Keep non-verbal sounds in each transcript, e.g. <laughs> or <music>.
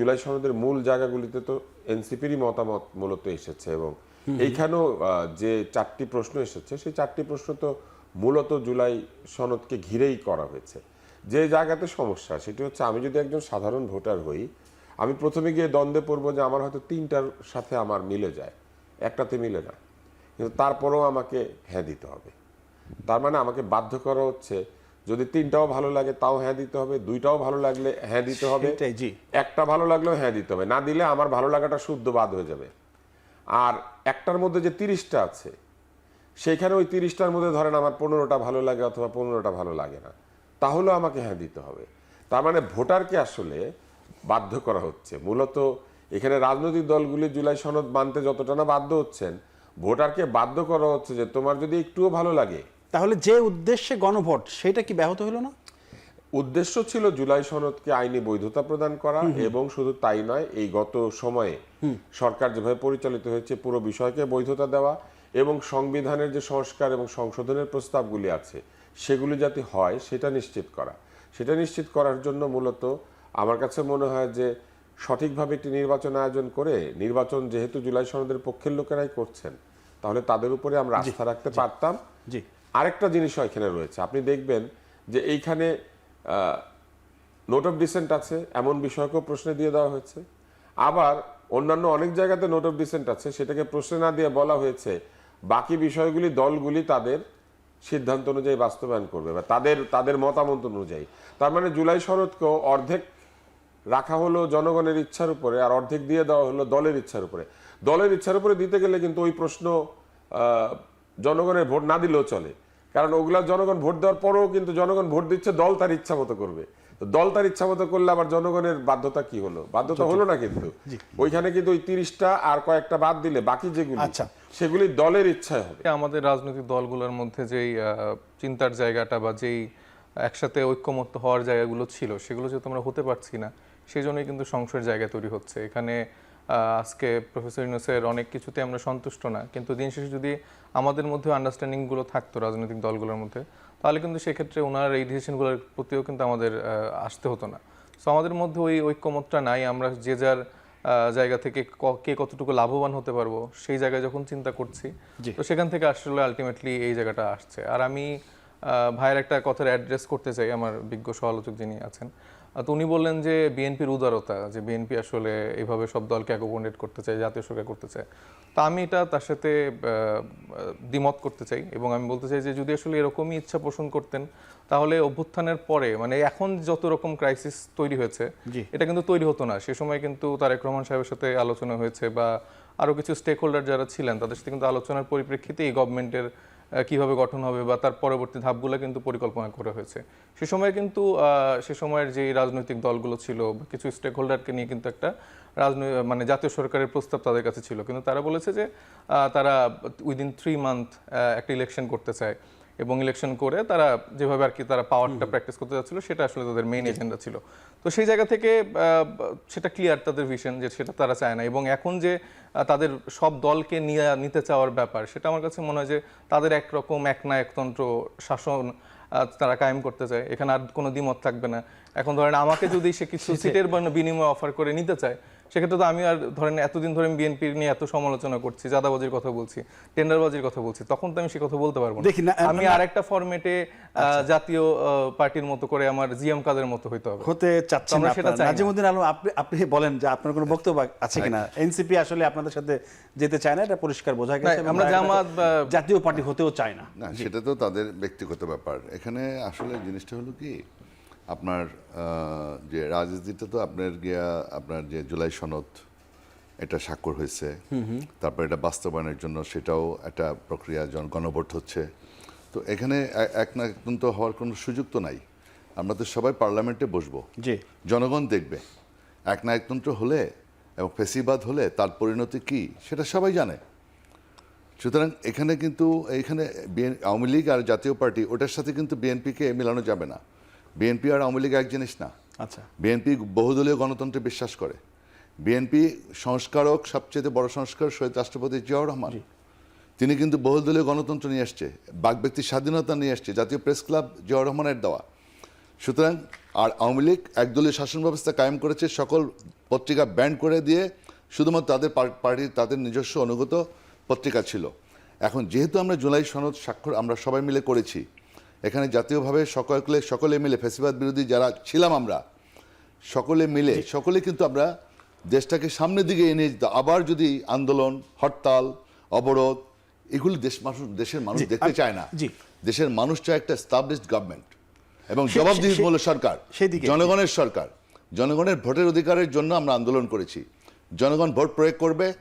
জুলাই সনদের মূল জায়গাগুলিতে তো এনসিপিরই মতামত মূলত এসেছে এবং এইখানেও যে চারটি প্রশ্ন এসেছে সেই চারটি প্রশ্ন তো মূলত জুলাই সনদকে ঘিরেই করা হয়েছে। যে জায়গাতে সমস্যা সেটি হচ্ছে আমি যদি একজন সাধারণ ভোটার হই আমি প্রথমে গিয়ে দ্বন্দ্বে পড়ব যে আমার হয়তো তিনটার সাথে আমার মিলে যায় একটাতে মিলে না। কিন্তু তারপরেও আমাকে হ্যাঁ দিতে হবে। তার মানে আমাকে বাধ্য করা হচ্ছে যদি তিনটাও ভালো লাগে তাও হ্যাঁ দিতে হবে। দুইটাও ভালো লাগলে হ্যাঁ দিতে হবে। জি। একটা ভালো লাগলেও হ্যাঁ দিতে হবে। না দিলে আমার ভালো লাগাটা শুদ্ধ বাদ হয়ে যাবে। আর একটার মধ্যে যে তিরিশটা আছে সেইখানে ওই তিরিশটার মধ্যে ধরেন আমার পনেরোটা ভালো লাগে অথবা পনেরোটা ভালো লাগে না তাহলেও আমাকে হ্যাঁ দিতে হবে। তার মানে ভোটারকে আসলে বাধ্য করা হচ্ছে। মূলত এখানে রাজনৈতিক দলগুলি জুলাই সনদ মানতে যতটা না বাধ্য হচ্ছেন ভোটারকে বাধ্য করা হচ্ছে যে তোমার যদি একটুও ভালো লাগে তাহলে যে উদ্দেশ্যে গণভোট সেটা কি ব্যাহত হলো না? উদ্দেশ্য ছিল জুলাই সনদকে আইনি বৈধতা প্রদান করা এবং শুধু তাই নয় এই গত সময়ে সরকার যেভাবে পরিচালিত হয়েছে পুরো বিষয়কে বৈধতা দেওয়া এবং সংবিধানের যে সংস্কার এবং সংশোধনের প্রস্তাবগুলি আছে সেগুলি যাতে হয় সেটা নিশ্চিত করা। সেটা নিশ্চিত করার জন্য মূলত আমার কাছে মনে হয় যে সঠিকভাবে একটি নির্বাচন আয়োজন করে নির্বাচন যেহেতু জুলাই সনদের পক্ষের লোকেরাই করছেন তাহলে তাদের উপরে আমরা আস্থা রাখতে পারতাম। জি। আরেকটা জিনিস এখানে রয়েছে। আপনি দেখবেন যে এইখানে নোট অফ ডিসেন্ট আছে, এমন বিষয়কেও প্রশ্নে দিয়ে দেওয়া হয়েছে। আবার অন্যান্য অনেক জায়গাতে নোট অফ ডিসেন্ট আছে, সেটাকে প্রশ্নে না দিয়ে বলা হয়েছে, বাকি বিষয়গুলি দলগুলি তাদের সিদ্ধান্ত অনুযায়ী বাস্তবায়ন করবে বা তাদের তাদের মতামত অনুযায়ী। তার মানে জুলাই শরৎকেও অর্ধেক রাখা হলো জনগণের ইচ্ছার উপরে আর অর্ধেক দিয়ে দেওয়া হলো দলের ইচ্ছার উপরে। দলের ইচ্ছার উপরে দিতে গেলে কিন্তু ওই প্রশ্ন জনগণের ভোট না দিলেও চলে। কারণ ওগুলা জনগণ ভোট দেওয়ার পরেও কিন্তু জনগণ ভোট দিচ্ছে দল তার ইচ্ছা মতো করবে। দল তার ইচ্ছা মতো করলে আবার জনগণের বাধ্যতা কি হলো? বাধ্যতা হলো না কিন্তু। ওইখানে কিন্তু ওই তিরিশটা আর কয়েকটা বাদ দিলে বাকি যেগুলো আচ্ছা। সেগুলি দলের ইচ্ছায় হবে। আমাদের রাজনৈতিক দলগুলোর মধ্যে যেই আহ, চিন্তার জায়গাটা বা যেই একসাথে ঐক্যমত্য হওয়ার জায়গাগুলো ছিল সেগুলো যেহেতু আমরা হতে পারছি না সেই জন্যই কিন্তু সংশয়ের জায়গা তৈরি হচ্ছে। এখানে আজকে প্রফেসর ইউনুসের অনেক কিছুতে আমরা সন্তুষ্ট না। কিন্তু দিন শেষে যদি আমাদের মধ্যে আন্ডারস্ট্যান্ডিংগুলো থাকতো রাজনৈতিক দলগুলোর মধ্যে তাহলে কিন্তু সেক্ষেত্রে ওনার এই ডিসিশনগুলোর প্রতিও কিন্তু আমাদের আসতে হতো না। সো আমাদের মধ্যে ওই ঐক্যমতটা নাই আমরা যে যার জায়গা থেকে ক- কতটুকু লাভবান হতে পারব সেই জায়গায় যখন চিন্তা করছি তো সেখান থেকে আসলে আলটিমেটলি এই জায়গাটা আসছে। আর আমি ভাইয়ের একটা কথার অ্যাড্রেস করতে চাই আমার বিজ্ঞ সমালোচক যিনি আছেন। তো উনি বললেন যে বিএনপির উদারতা যে বিএনপি আসলে এইভাবে সব দলকে অ্যাকোমোডেট করতে চায় জাতীয় সরকার করতে চায় তা আমি এটা তার সাথে দ্বিমত করতে চাই এবং আমি বলতে চাই যে যদি আসলে এরকমই ইচ্ছা পোষণ করতেন তাহলে অভ্যুত্থানের পরে মানে এখন যত রকম ক্রাইসিস তৈরি হয়েছে। এটা কিন্তু তৈরি হতো না সে সময় কিন্তু তারেক রহমান সাহেবের সাথে আলোচনা হয়েছে বা আরও কিছু স্টেক হোল্ডার যারা ছিলেন তাদের সাথে কিন্তু আলোচনার পরিপ্রেক্ষিতে এই গভর্নমেন্টের কীভাবে গঠন হবে বা তার পরবর্তী ধাপগুলো কিন্তু পরিকল্পনা করা হয়েছে। সে সময় কিন্তু সে সময়ের যে রাজনৈতিক দলগুলো ছিল কিছু স্টেক হোল্ডারকে নিয়ে কিন্তু একটা রাজনৈতিক মানে জাতীয় সরকারের প্রস্তাব তাদের কাছে ছিল। কিন্তু তারা বলেছে যে তারা উইদিন থ্রি মান্থ একটা ইলেকশন করতে চায়। এবং ইলেকশন করে তারা যেভাবে আর কি তারা পাওয়ারটা প্র্যাকটিস করতে যাচ্ছিল সেটা আসলে তাদের মেইন এজেন্ডা ছিল। তো সেই জায়গা থেকে সেটা ক্লিয়ার তাদের ভিশন যে সেটা তারা চায় না এবং এখন যে তাদের সব দলকে নিয়ে নিতে চাওয়ার ব্যাপার সেটা আমার কাছে মনে হয় যে তাদের একরকম এক না একতন্ত্র শাসন তারা কায়েম করতে চায়। এখানে আর কোনো দ্বিমত থাকবে না। এখন ধরেন আমাকে <laughs> যদি সে কিছু সিটের বিনিময়ে অফার করে নিতে চায় সেক্ষেত্রে তো আমি আর ধরেন এতদিন ধরে বিএনপি নিয়ে এত সমালোচনা করছি চাঁদাবাজির কথা বলছি টেন্ডারবাজির কথা বলছি তখন তো আমি সে কথা বলতে পারব দেখি না, আমি না- আরেকটা ফরম্যাটে জাতীয় পার্টির মতো করে আমার জিএম কাদের মতো হইতে হবে। হতে চাচ্ছেন আমরা না। সেটা। নাজিমুদ্দিন আলম আপনি আপনি বলেন যে আপনার কোনো বক্তব্য আছে কিনা? এনসিপি আসলে আপনাদের সাথে যেতে চায় না এটা পরিষ্কার বোঝা গেছে আমরা জামাত জাতীয় পার্টি হতেও চায় না। না সেটা তো তাদের ব্যক্তিগত ব্যাপার। এখানে আসলে জিনিসটা হলো কি আপনার যে রাজনীতিটা তো আপনার গিয়া আপনার যে জুলাই সনদ এটা স্বাক্ষর হয়েছে। তারপর এটা বাস্তবায়নের জন্য সেটাও একটা প্রক্রিয়া গণভোট হচ্ছে। তো এখানে এক না একদন্ত হওয়ার কোনো সুযোগ তো নাই। আমরা তো সবাই পার্লামেন্টে বসবো। জি। জনগণ দেখবে। এক না একতন্ত্র হলে এবং ফেসিবাদ হলে তার পরিণতি কি সেটা সবাই জানে। সুতরাং এখানে কিন্তু এখানে বিএন- আওয়ামী লীগ আর জাতীয় পার্টি ওটার সাথে কিন্তু বিএনপিকে মেলানো যাবে না। বিএনপি আর আওয়ামী লীগ এক জিনিস না। আচ্ছা। বিএনপি বহুদলীয় গণতন্ত্রে বিশ্বাস করে। বিএনপি সংস্কারক সবচেয়ে বড় সংস্কার শহীদ রাষ্ট্রপতি জিয়াউর রহমান। তিনি কিন্তু বহুদলীয় গণতন্ত্র নিয়ে আসছে বাক ব্যক্তির স্বাধীনতা নিয়ে আসছে জাতীয় প্রেস ক্লাব জিয়াউর রহমানের দেওয়া। সুতরাং আর আওয়ামী লীগ একদলীয় শাসন ব্যবস্থা কায়েম করেছে সকল পত্রিকা ব্যান করে দিয়ে শুধুমাত্র তাদের পার- পার্টির তাদের নিজস্ব অনুগত পত্রিকা ছিল। এখন যেহেতু আমরা জুলাই সনদ স্বাক্ষর আমরা সবাই মিলে করেছি এখানে জাতীয়ভাবে সকলে সকলে মিলে ফেসিবাদ বিরোধী যারা ছিলাম আমরা সকলে মিলে সকলে কিন্তু আমরা দেশটাকে সামনের দিকে এনে যেত আবার যদি আন্দোলন হরতাল অবরোধ এগুলি দেশ মানুষ দেশের মানুষ দেখতে চায় না। দেশের মানুষ চায় একটা স্টাবলিশড গভর্নমেন্ট এবং সে- জবাবদিহিমূলক সরকার জনগণের সরকার। জনগণের ভোটের অধিকারের জন্য আমরা আন্দোলন করেছি। জনগণ ভোট প্রয়োগ করবে।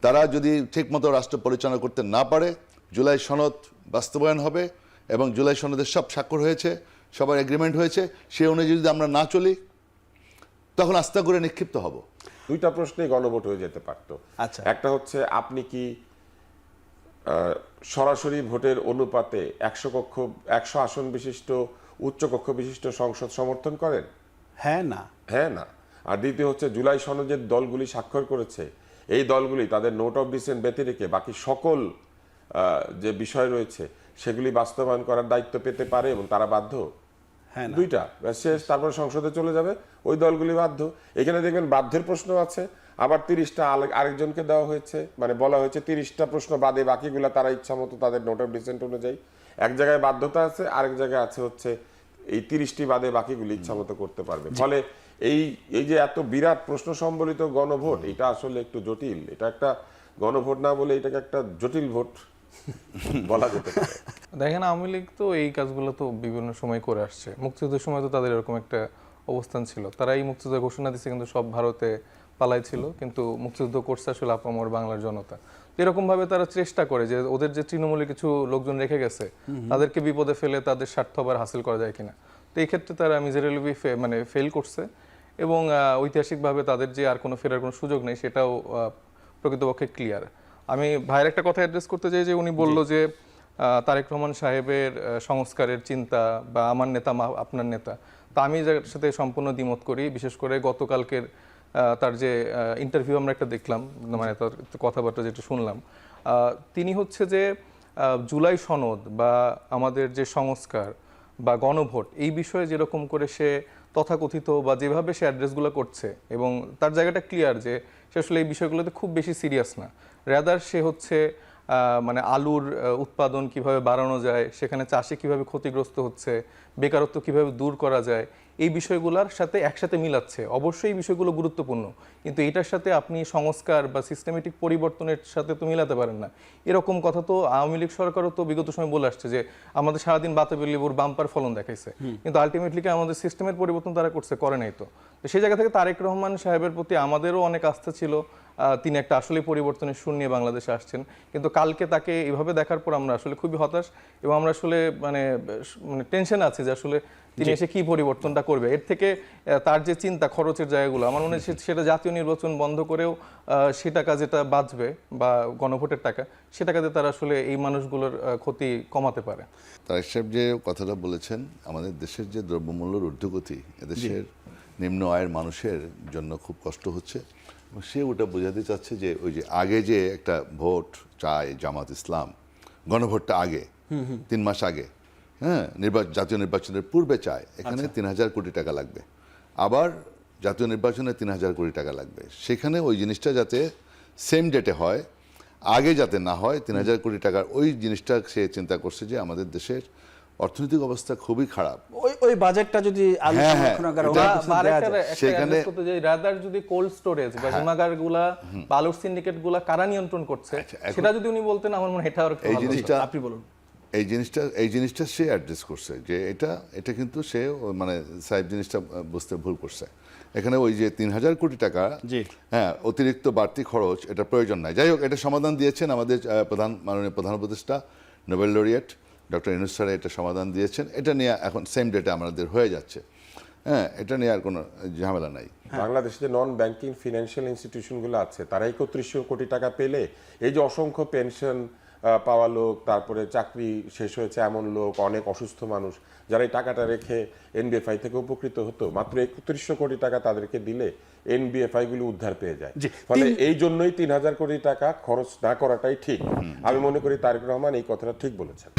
তারা যদি ঠিকমতো রাষ্ট্র পরিচালনা করতে না পারে জুলাই সনদ বাস্তবায়ন হবে। এবং জুলাই সনদের সব স্বাক্ষর হয়েছে সবার এগ্রিমেন্ট হয়েছে। সেই অনুযায়ী যদি আমরা না চলি তখন আস্থা করে নিক্ষিপ্ত হব। দুইটা প্রশ্নেই গণভোট হয়ে যেতে পারতো। আচ্ছা। একটা হচ্ছে আপনি কি সরাসরি ভোটের অনুপাতে একশো কক্ষ একশো আসন বিশিষ্ট উচ্চ কক্ষ বিশিষ্ট সংসদ সমর্থন করেন? হ্যাঁ না। হ্যাঁ না। আর দ্বিতীয় হচ্ছে জুলাই সনদের দলগুলি স্বাক্ষর করেছে। এই দলগুলি তাদের নোট অফ ডিসেন্ট ব্যতিরেকে বাকি সকল যে বিষয় রয়েছে সেগুলি বাস্তবায়ন করার দায়িত্ব পেতে পারে এবং তারা বাধ্য। হ্যাঁ দুইটা। শেষ। তারপরে সংসদে চলে যাবে। ওই দলগুলি বাধ্য। এখানে দেখবেন বাধ্যের প্রশ্ন আছে। আবার তিরিশটা আরেকজনকে দেওয়া হয়েছে। মানে বলা হয়েছে তিরিশটা প্রশ্ন বাদে বাকিগুলা তারা ইচ্ছা মতো তাদের নোট অফ ডিসেন্ট অনুযায়ী। এক জায়গায় বাধ্যতা আছে আরেক জায়গায় আছে হচ্ছে এই তিরিশটি বাদে বাকিগুলি ইচ্ছা মতো করতে পারবে। ফলে এই এই যে এত বিরাট প্রশ্ন সম্বলিত গণভোট এটা আসলে একটু জটিল। এটা একটা গণভোট না বলে এটাকে একটা জটিল ভোট। বলা যেতে পারে। দেখেন আওয়ামী লীগ তো এই কাজগুলো তো বিভিন্ন সময় করে আসছে। মুক্তিযুদ্ধের সময় তো তাদের এরকম একটা অবস্থান ছিল। তারা এই মুক্তিযুদ্ধ ঘোষণা দিচ্ছে কিন্তু সব ভারতে পালাই ছিল কিন্তু মুক্তিযুদ্ধ করছে আসলে আপামর বাংলার জনতা। এরকম ভাবে তারা চেষ্টা করে যে ওদের যে তৃণমূলে কিছু লোকজন রেখে গেছে তাদেরকে বিপদে ফেলে তাদের স্বার্থ আবার হাসিল করা যায় কিনা। তো এই ক্ষেত্রে তারা মিজারেবলি মানে ফেল করছে এবং ঐতিহাসিকভাবে তাদের যে আর কোনো ফেরার কোনো সুযোগ নেই সেটাও প্রকৃতপক্ষে ক্লিয়ার আমি ভাইয়ের একটা কথা অ্যাড্রেস করতে চাই যে উনি বলল যে তারেক রহমান সাহেবের সংস্কারের চিন্তা বা আমার নেতা মা- আপনার নেতা। তা আমি যার সাথে সম্পূর্ণ দ্বিমত করি বিশেষ করে গতকালকের তার যে ইন্টারভিউ আমরা একটা দেখলাম মানে তার কথাবার্তা যেটা শুনলাম। তিনি হচ্ছে যে জুলাই সনদ বা আমাদের যে সংস্কার বা গণভোট এই বিষয়ে যেরকম করে সে তথাকথিত বা যেভাবে সে অ্যাড্রেসগুলো করছে এবং তার জায়গাটা ক্লিয়ার যে সে আসলে এই বিষয়গুলোতে খুব বেশি সিরিয়াস না। রেদার সে হচ্ছে মানে আলুর উৎপাদন কীভাবে বাড়ানো যায়, সেখানে চাষে কীভাবে ক্ষতিগ্রস্ত হচ্ছে, বেকারত্ব কীভাবে দূর করা যায় এই বিষয়গুলোর সাথে একসাথে মিলাচ্ছে। অবশ্যই এই বিষয়গুলো গুরুত্বপূর্ণ। কিন্তু এটার সাথে আপনি সংস্কার বা সিস্টেমেটিক পরিবর্তনের সাথে তো মিলাতে পারেন না। এরকম কথা তো আওয়ামী লীগ সরকারও তো বিগত সময় বলে আসছে যে আমাদের সারাদিন বাতাবি লেবুর বাম্পার ফলন দেখাইছে। কিন্তু আলটিমেটলি আমাদের সিস্টেমের পরিবর্তন তারা করছে? করে নাই তো। তো সেই জায়গা থেকে তারেক রহমান সাহেবের প্রতি আমাদেরও অনেক আস্থা ছিল। তিনি একটা আসলে পরিবর্তনের সুর নিয়ে বাংলাদেশে আসছেন। কিন্তু কালকে তাকে এভাবে দেখার পর আমরা আসলে খুবই হতাশ এবং আমরা আসলে মানে মানে টেনশন আছে যে আসলে তিনি এসে কি পরিবর্তনটা করবে? এর থেকে তার যে চিন্তা খরচের জায়গাগুলো আমার মনে হয় সেটা জাতীয় নির্বাচন বন্ধ করেও সে টাকা যেটা বাঁচবে বা গণভোটের টাকা সে টাকাতে তারা আসলে এই মানুষগুলোর ক্ষতি কমাতে পারে। তারেক সাহেব যে কথাটা বলেছেন আমাদের দেশের যে দ্রব্যমূল্যের ঊর্ধ্বগতি এদেশের নিম্ন আয়ের মানুষের জন্য খুব কষ্ট হচ্ছে। সে ওটা বোঝাতে চাচ্ছে যে ওই যে আগে যে একটা ভোট চায় জামাত ইসলাম গণভোটটা আগে তিন মাস আগে হ্যাঁ নির্বাচন জাতীয় নির্বাচনের পূর্বে চায় এখানে তিন হাজার কোটি টাকা লাগবে। আবার জাতীয় নির্বাচনে তিন হাজার কোটি টাকা লাগবে। সেখানে ওই জিনিসটা যাতে সেম ডেটে হয় আগে যাতে না হয় তিন হাজার কোটি টাকার ওই জিনিসটা সে চিন্তা করছে যে আমাদের দেশের অর্থনৈতিক অবস্থা খুবই খারাপ। ওই ওই বাজেটটা যদি হ্যাঁ, হ্যাঁ, সেখানে- করতে যদি কোল্ড স্টোরেজ বা হিমাগারগুলা বা সিন্ডিকেটগুলা কারা নিয়ন্ত্রণ করছে আচ্ছা, সেটা যদি উনি বলতেন আমার মনে হয় এটা আর এই জিনিসটা আপনি বলুন। এই জিনিসটা এই জিনিসটা সে অ্যাড্রেস করছে যে এটা এটা কিন্তু সে মানে সাহেব জিনিসটা বুঝতে ভুল করছে। এখানে ওই যে তিন হাজার কোটি টাকা জি। হ্যাঁ অতিরিক্ত বাড়তি খরচ এটা প্রয়োজন নাই। যাই হোক এটা সমাধান দিয়েছেন আমাদের প্রধান মাননীয় প্রধান উপদেষ্টা Nobel laureate doctor Yunus sir এটা সমাধান দিয়েছেন। এটা নিয়ে এখন সেম ডেটে আমাদের হয়ে যাচ্ছে। হ্যাঁ এটা নিয়ে আর কোনো ঝামেলা নাই। বাংলাদেশে যে নন ব্যাংকিং ফিনান্সিয়াল ইনস্টিটিউশনগুলো আছে তারা একত্রিশশো কোটি টাকা পেলে এই যে অসংখ্য পেনশন পাওয়া লোক তারপরে চাকরি শেষ হয়েছে এমন লোক অনেক অসুস্থ মানুষ যারা এই টাকাটা রেখে এনবিএফআই থেকে উপকৃত হতো মাত্র একত্রিশশো কোটি টাকা তাদেরকে দিলে এনবিএফআই গুলি উদ্ধার পেয়ে যায়। ফলে এই জন্যই তিন হাজার কোটি টাকা খরচ না করাটাই ঠিক। আমি মনে করি তারেক রহমান এই কথাটা ঠিক বলেছেন।